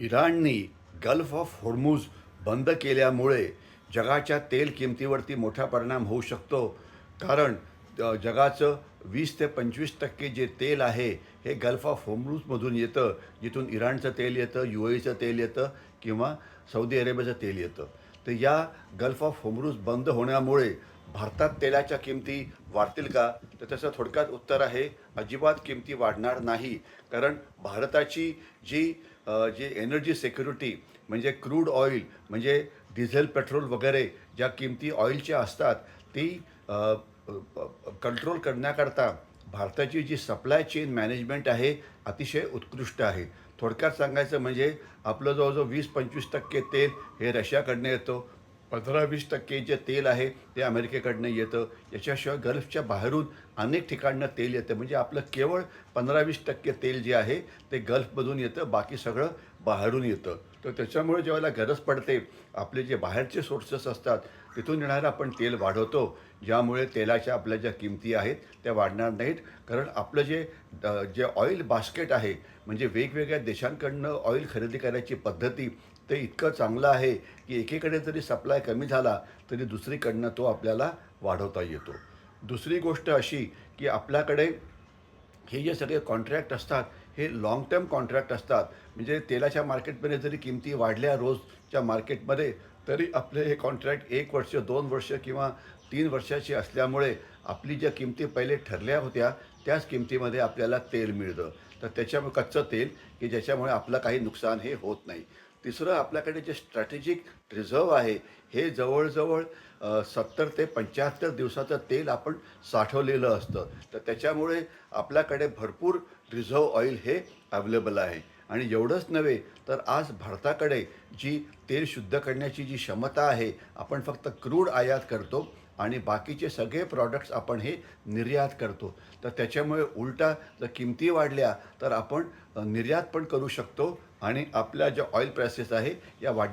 इराणनी gulf of Hormuz बंद केल्यामुळे जगाच्या तेल किमतीवरती मोठा परिणाम होऊ शकतो. कारण जगाचं वीस ते पंचवीस टक्के जे तेल आहे हे गल्फ ऑफ होर्मुझमधून येतं जिथून इराणचं तेल येतं यू एचं तेल येतं किंवा सौदी अरेबियाचं तेल येतं. तर या गल्फ ऑफ होमरूज बंद होण्यामुळे भारतात तेलाच्या किमती वाढतील का? तर त्याचं थोडक्यात उत्तर आहे अजिबात किमती वाढणार नाही. कारण भारताची जी जे एनर्जी सिक्युरिटी म्हणजे क्रूड ऑइल म्हणजे डिझेल पेट्रोल वगैरे ज्या किमती ऑइलच्या असतात ती कंट्रोल करण्याकरता भारताची जी सप्लाय चेन मॅनेजमेंट आहे अतिशय उत्कृष्ट आहे. थोडक्यात सांगायचं म्हणजे आपलं जवळजवळ वीस पंचवीस टक्के तेल हे रशियाकडनं येतं. पंधरा वीस टक्के जे तेल आहे ते अमेरिकेकडनं येतं. याच्याशिवाय गल्फच्या बाहेरून अनेक ठिकाणनं तेल येतं. म्हणजे आपलं केवळ पंधरा वीस टक्के तेल जे आहे ते गल्फमधून येतं बाकी सगळं बाहेरून येतं. तर त्याच्यामुळे ज्यावेळेला गरज पडते आपले जे बाहेरचे सोर्सेस असतात तिथून येणारं आपण तेल वाढवतो ज्यामुळे तेलाच्या आपल्या ज्या किमती आहेत त्या वाढणार नाहीत. कारण आपलं जे जे ऑइल बास्केट आहे म्हणजे वेगवेगळ्या देशांकडनं ऑइल खरेदी करायची पद्धती ते इतकं चांगलं आहे की एकीकडे जरी सप्लाय कमी झाला तरी दुसरीकडनं तो आपल्याला वाढवता येतो. दुसरी गोष्ट अशी की आपल्याकडे हे जे सगळे कॉन्ट्रॅक्ट असतात हे लाँग टर्म कॉन्ट्रॅक्ट असतात. म्हणजे तेलाच्या मार्केटमध्ये जरी किमती वाढल्या रोजच्या मार्केटमध्ये तरी आपले हे कॉन्ट्रॅक्ट एक वर्ष दोन वर्ष किंवा तीन वर्षाची असल्यामुळे आपली ज्या किमती पहिले ठरल्या होत्या त्याच किमतीमध्ये आपल्याला तेल मिळतं. तर त्याच्यामुळे कच्चं तेल की ज्याच्यामुळे आपलं काही नुकसान हे होत नाही. तिसरं आपल्याकडे जे स्ट्रॅटेजिक रिझर्व आहे हे जवळजवळ सत्तर ते पंच्याहत्तर दिवसाचं तेल आपण साठवलेलं असतं. तर त्याच्यामुळे आपल्याकडे भरपूर रिझर्व ऑइल हे अवेलेबल आहे. आणि एवढंच नव्हे तर आज भारताकडे जी तेल शुद्ध करण्याची जी क्षमता आहे आपण फक्त क्रूड आयात करतो आणि बाकीचे सगळे प्रॉडक्ट्स आपण हे निर्यात करतो. तर त्याच्यामुळे उलटा जर किमती वाढल्या तर आपण निर्यात पण करू शकतो आणि आपल्या ज्या ऑइल प्रायसेस आहे या वाढण्या